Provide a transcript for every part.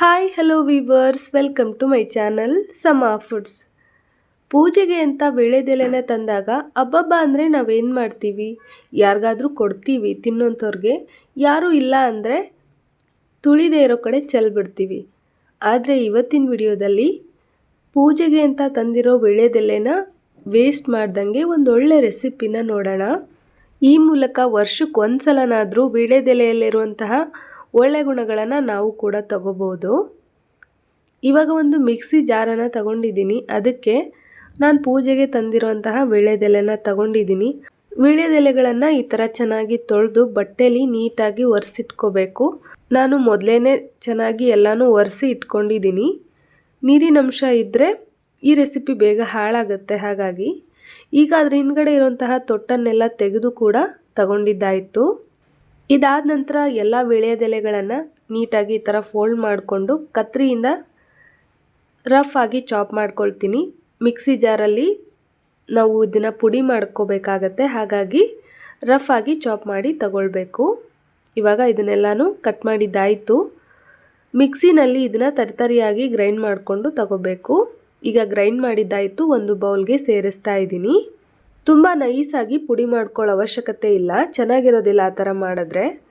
Hi hello viewers welcome to my channel Sama foods ಪೂಜೆಗೆ ಅಂತ ವೀಳ್ಯದೆಲೆನ ತಂದಾಗ ಹಬ್ಬಬ್ಬ ಅಂದರೆ ನಾವೇನು ಮಾಡ್ತೀವಿ? ಯಾರಿಗಾದರೂ ಕೊಡ್ತೀವಿ ತಿನ್ನೋಂಥವ್ರಿಗೆ. ಯಾರೂ ಇಲ್ಲ ಅಂದರೆ ತುಳಿದೇ ಇರೋ ಕಡೆ ಚೆಲ್ಬಿಡ್ತೀವಿ. ಆದರೆ ಇವತ್ತಿನ ವಿಡಿಯೋದಲ್ಲಿ ಪೂಜೆಗೆ ಅಂತ ತಂದಿರೋ ವೀಳ್ಯದೆಲೆನ ವೇಸ್ಟ್ ಮಾಡ್ದಂಗೆ ಒಂದು ಒಳ್ಳೆ ರೆಸಿಪಿನ ನೋಡೋಣ. ಈ ಮೂಲಕ ವರ್ಷಕ್ಕೆ ಒಂದು ಸಲನಾದರೂ ವೀಳ್ಯದೆಲೆಯಲ್ಲಿರುವಂತಹ ಒಳ್ಳೆ ಗುಣಗಳನ್ನು ನಾವು ಕೂಡ ತಗೋಬೋದು. ಇವಾಗ ಒಂದು ಮಿಕ್ಸಿ ಜಾರನ್ನು ತಗೊಂಡಿದ್ದೀನಿ. ಅದಕ್ಕೆ ನಾನು ಪೂಜೆಗೆ ತಂದಿರುವಂತಹ ವೀಳ್ಯದೆಲೆನ ತಗೊಂಡಿದ್ದೀನಿ. ವೀಳ್ಯದೆಲೆಗಳನ್ನು ಈ ಥರ ಚೆನ್ನಾಗಿ ತೊಳೆದು ಬಟ್ಟೆಲಿ ನೀಟಾಗಿ ಒರೆಸಿಟ್ಕೋಬೇಕು. ನಾನು ಮೊದಲೇ ಚೆನ್ನಾಗಿ ಎಲ್ಲನೂ ಒರೆಸಿ ಇಟ್ಕೊಂಡಿದ್ದೀನಿ. ನೀರಿನಂಶ ಇದ್ದರೆ ಈ ರೆಸಿಪಿ ಬೇಗ ಹಾಳಾಗುತ್ತೆ ಹಾಗಾಗಿ. ಈಗ ಅದ್ರ ಹಿಂದ್ಗಡೆ ಇರುವಂತಹ ತೊಟ್ಟನ್ನೆಲ್ಲ ತೆಗೆದು ಕೂಡ ತಗೊಂಡಿದ್ದಾಯಿತು. ಇದಾದ ನಂತರ ಎಲ್ಲ ವೀಳ್ಯದೆಲೆಗಳನ್ನು ನೀಟಾಗಿ ಈ ಥರ ಫೋಲ್ಡ್ ಮಾಡಿಕೊಂಡು ಕತ್ರಿಯಿಂದ ರಫ್ ಆಗಿ ಚಾಪ್ ಮಾಡ್ಕೊಳ್ತೀನಿ. ಮಿಕ್ಸಿ ಜಾರಲ್ಲಿ ನಾವು ಇದನ್ನು ಪುಡಿ ಮಾಡ್ಕೋಬೇಕಾಗತ್ತೆ. ಹಾಗಾಗಿ ರಫ್ ಆಗಿ ಚಾಪ್ ಮಾಡಿ ತಗೊಳ್ಬೇಕು. ಇವಾಗ ಇದನ್ನೆಲ್ಲನೂ ಕಟ್ ಮಾಡಿದ್ದಾಯಿತು. ಮಿಕ್ಸಿನಲ್ಲಿ ಇದನ್ನು ತರಿತರಿಯಾಗಿ ಗ್ರೈಂಡ್ ಮಾಡಿಕೊಂಡು ತಗೋಬೇಕು. ಈಗ ಗ್ರೈಂಡ್ ಮಾಡಿದ್ದಾಯಿತು. ಒಂದು ಬೌಲ್ಗೆ ಸೇರಿಸ್ತಾ ಇದ್ದೀನಿ. ತುಂಬ ನೈಸಾಗಿ ಪುಡಿ ಮಾಡ್ಕೊಳ್ಳೋ ಅವಶ್ಯಕತೆ ಇಲ್ಲ. ಚೆನ್ನಾಗಿರೋದಿಲ್ಲ ಆ ಥರ ಮಾಡಿದ್ರೆ.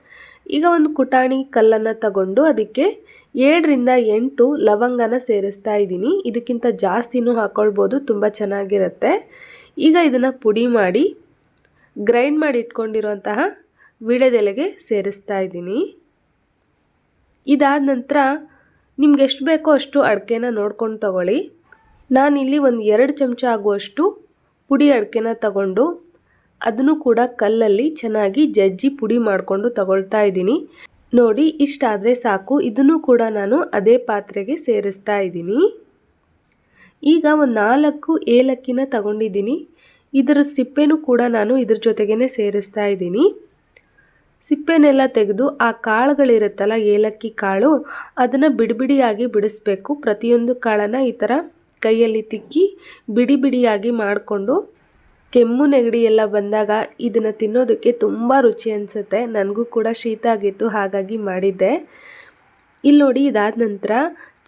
ಈಗ ಒಂದು ಕುಟಾಣಿ ಕಲ್ಲನ್ನು ತಗೊಂಡು ಅದಕ್ಕೆ ಏಳರಿಂದ ಎಂಟು ಲವಂಗನ ಸೇರಿಸ್ತಾ ಇದ್ದೀನಿ. ಇದಕ್ಕಿಂತ ಜಾಸ್ತಿನೂ ಹಾಕ್ಕೊಳ್ಬೋದು ತುಂಬ ಚೆನ್ನಾಗಿರುತ್ತೆ. ಈಗ ಇದನ್ನು ಪುಡಿ ಮಾಡಿ ಗ್ರೈಂಡ್ ಮಾಡಿ ಇಟ್ಕೊಂಡಿರುವಂತಹ ವಿಳೆದೆಲೆಗೆ ಸೇರಿಸ್ತಾ ಇದ್ದೀನಿ. ಇದಾದ ನಂತರ ನಿಮ್ಗೆ ಎಷ್ಟು ಬೇಕೋ ಅಷ್ಟು ಅಡಿಕೆನ ನೋಡ್ಕೊಂಡು ತಗೊಳ್ಳಿ. ನಾನಿಲ್ಲಿ ಒಂದು ಎರಡು ಚಮಚ ಆಗುವಷ್ಟು ಪುಡಿ ಅಡಿಕೆನ ತಗೊಂಡು ಅದನ್ನು ಕೂಡ ಕಲ್ಲಲ್ಲಿ ಚೆನ್ನಾಗಿ ಜಜ್ಜಿ ಪುಡಿ ಮಾಡಿಕೊಂಡು ತಗೊಳ್ತಾ ಇದ್ದೀನಿ. ನೋಡಿ, ಇಷ್ಟಾದರೆ ಸಾಕು. ಇದನ್ನು ಕೂಡ ನಾನು ಅದೇ ಪಾತ್ರೆಗೆ ಸೇರಿಸ್ತಾ ಇದ್ದೀನಿ. ಈಗ ಒಂದು ನಾಲ್ಕು ಏಲಕ್ಕಿನ ತಗೊಂಡಿದ್ದೀನಿ. ಇದರ ಸಿಪ್ಪೆನೂ ಕೂಡ ನಾನು ಇದ್ರ ಜೊತೆಗೇ ಸೇರಿಸ್ತಾ ಇದ್ದೀನಿ. ಸಿಪ್ಪೆನೆಲ್ಲ ತೆಗೆದು ಆ ಕಾಳುಗಳಿರುತ್ತಲ್ಲ, ಏಲಕ್ಕಿ ಕಾಳು, ಅದನ್ನು ಬಿಡಿಬಿಡಿಯಾಗಿ ಬಿಡಿಸ್ಬೇಕು. ಪ್ರತಿಯೊಂದು ಕಾಳನ್ನು ಈ ಥರ ಕೈಯಲ್ಲಿ ತಿಕ್ಕಿ ಬಿಡಿ ಬಿಡಿಯಾಗಿ ಮಾಡಿಕೊಂಡು ಕೆಮ್ಮು ನೆಗಡಿ ಎಲ್ಲ ಬಂದಾಗ ಇದನ್ನು ತಿನ್ನೋದಕ್ಕೆ ತುಂಬ ರುಚಿ ಅನಿಸುತ್ತೆ. ನನಗೂ ಕೂಡ ಶೀತ ಆಗಿತ್ತು, ಹಾಗಾಗಿ ಮಾಡಿದ್ದೆ. ಇಲ್ಲಿ ನೋಡಿ ಇದಾದ ನಂತರ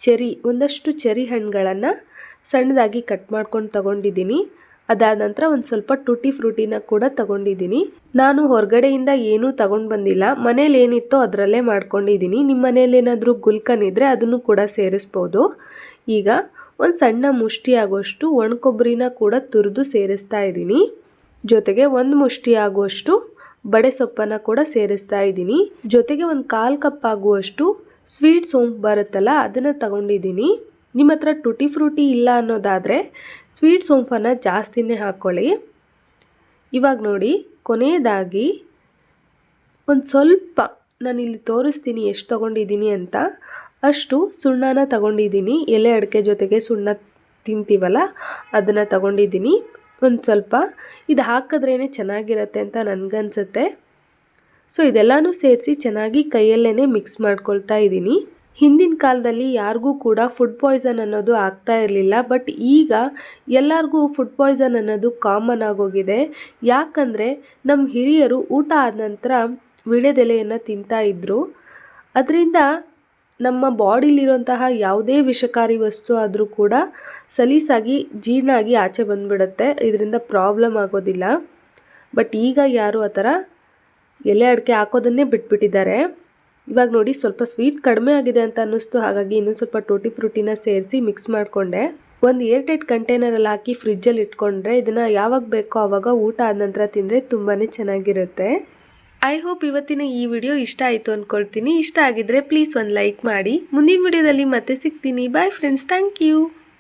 ಚೆರಿ, ಒಂದಷ್ಟು ಚೆರಿ ಹಣ್ಣುಗಳನ್ನು ಸಣ್ಣದಾಗಿ ಕಟ್ ಮಾಡ್ಕೊಂಡು ತಗೊಂಡಿದ್ದೀನಿ. ಅದಾದ ನಂತರ ಒಂದು ಸ್ವಲ್ಪ ಟೂಟಿ ಫ್ರೂಟಿನ ಕೂಡ ತಗೊಂಡಿದ್ದೀನಿ. ನಾನು ಹೊರಗಡೆಯಿಂದ ಏನೂ ತಗೊಂಡು ಬಂದಿಲ್ಲ. ಮನೇಲಿ ಏನಿತ್ತೋ ಅದರಲ್ಲೇ ಮಾಡ್ಕೊಂಡಿದ್ದೀನಿ. ನಿಮ್ಮ ಮನೇಲಿ ಏನಾದರೂ ಗುಲ್ಕನ್ ಇದ್ದರೆ ಅದನ್ನು ಕೂಡ ಸೇರಿಸ್ಬೋದು. ಈಗ ಒಂದು ಸಣ್ಣ ಮುಷ್ಟಿ ಆಗುವಷ್ಟು ಒಣಕೊಬ್ಬರಿನ ಕೂಡ ತುರಿದು ಸೇರಿಸ್ತಾ ಇದ್ದೀನಿ. ಜೊತೆಗೆ ಒಂದು ಮುಷ್ಟಿ ಆಗುವಷ್ಟು ಬಡೆ ಸೊಪ್ಪನ್ನು ಕೂಡ ಸೇರಿಸ್ತಾ ಇದ್ದೀನಿ. ಜೊತೆಗೆ ಒಂದು ಕಾಲು ಕಪ್ ಆಗುವಷ್ಟು ಸ್ವೀಟ್ ಸೋಂಪು ಬರುತ್ತಲ್ಲ, ಅದನ್ನು ತಗೊಂಡಿದ್ದೀನಿ. ನಿಮ್ಮ ಹತ್ರ ಟುಟಿ ಫ್ರೂಟಿ ಇಲ್ಲ ಅನ್ನೋದಾದರೆ ಸ್ವೀಟ್ ಸೋಂಪನ್ನು ಜಾಸ್ತಿನೇ ಹಾಕ್ಕೊಳ್ಳಿ ಇವಾಗ ನೋಡಿ, ಕೊನೆಯದಾಗಿ ಒಂದು ಸ್ವಲ್ಪ ನಾನಿಲ್ಲಿ ತೋರಿಸ್ತೀನಿ ಎಷ್ಟು ತೊಗೊಂಡಿದ್ದೀನಿ ಅಂತ. ಅಷ್ಟು ಸುಣ್ಣನ ತಗೊಂಡಿದ್ದೀನಿ. ಎಲೆ ಅಡಿಕೆ ಜೊತೆಗೆ ಸುಣ್ಣ ತಿಂತೀವಲ್ಲ, ಅದನ್ನು ತಗೊಂಡಿದ್ದೀನಿ. ಒಂದು ಸ್ವಲ್ಪ. ಇದು ಹಾಕಿದ್ರೇ ಚೆನ್ನಾಗಿರತ್ತೆ ಅಂತ ನನಗನ್ಸುತ್ತೆ. ಸೊ, ಇದೆಲ್ಲನೂ ಸೇರಿಸಿ ಚೆನ್ನಾಗಿ ಕೈಯಲ್ಲೇ ಮಿಕ್ಸ್ ಮಾಡ್ಕೊಳ್ತಾ ಇದ್ದೀನಿ. ಹಿಂದಿನ ಕಾಲದಲ್ಲಿ ಯಾರಿಗೂ ಕೂಡ ಫುಡ್ ಪಾಯ್ಸನ್ ಅನ್ನೋದು ಆಗ್ತಾ ಇರಲಿಲ್ಲ, ಬಟ್ ಈಗ ಎಲ್ಲರಿಗೂ ಫುಡ್ ಪಾಯ್ಸನ್ ಅನ್ನೋದು ಕಾಮನ್ ಆಗೋಗಿದೆ. ಯಾಕಂದರೆ ನಮ್ಮ ಹಿರಿಯರು ಊಟ ಆದ ನಂತರ ವಿಳೆದೆಲೆಯನ್ನು ತಿಂತಾ ಇದ್ದರು ಅದರಿಂದ ನಮ್ಮ ಬಾಡಿಲಿರುವಂತಹ ಯಾವುದೇ ವಿಷಕಾರಿ ವಸ್ತು ಆದರೂ ಕೂಡ ಸಲೀಸಾಗಿ ಜೀರ್ಣ ಆಗಿ ಆಚೆ ಬಂದುಬಿಡತ್ತೆ. ಇದರಿಂದ ಪ್ರಾಬ್ಲಮ್ ಆಗೋದಿಲ್ಲ. ಬಟ್ ಈಗ ಯಾರು ಆ ಥರ ಎಲೆ ಅಡಿಕೆ ಹಾಕೋದನ್ನೇ ಬಿಟ್ಬಿಟ್ಟಿದ್ದಾರೆ. ಇವಾಗ ನೋಡಿ ಸ್ವಲ್ಪ ಸ್ವೀಟ್ ಕಡಿಮೆ ಆಗಿದೆ ಅಂತ ಅನ್ನಿಸ್ತು. ಹಾಗಾಗಿ ಇನ್ನೂ ಸ್ವಲ್ಪ ಟೋಟಿ ಫ್ರೂಟಿನ ಸೇರಿಸಿ ಮಿಕ್ಸ್ ಮಾಡಿಕೊಂಡೆ. ಒಂದು ಏರ್ ಟೈಟ್ ಕಂಟೈನರಲ್ಲಿ ಹಾಕಿ ಫ್ರಿಜ್ಜಲ್ಲಿ ಇಟ್ಕೊಂಡ್ರೆ ಇದನ್ನು ಯಾವಾಗ ಬೇಕೋ ಆವಾಗ ಊಟ ಆದ ನಂತರ ತಿಂದರೆ ತುಂಬಾ ಚೆನ್ನಾಗಿರುತ್ತೆ. ಐ ಹೋಪ್ ಇವತ್ತಿನ ಈ ವಿಡಿಯೋ ಇಷ್ಟ ಆಯಿತು ಅಂದ್ಕೊಳ್ತೀನಿ ಇಷ್ಟ ಆಗಿದ್ರೆ ಪ್ಲೀಸ್ ಒಂದು ಲೈಕ್ ಮಾಡಿ. ಮುಂದಿನ ವಿಡಿಯೋದಲ್ಲಿ ಮತ್ತೆ ಸಿಗ್ತೀನಿ. Bye friends thank you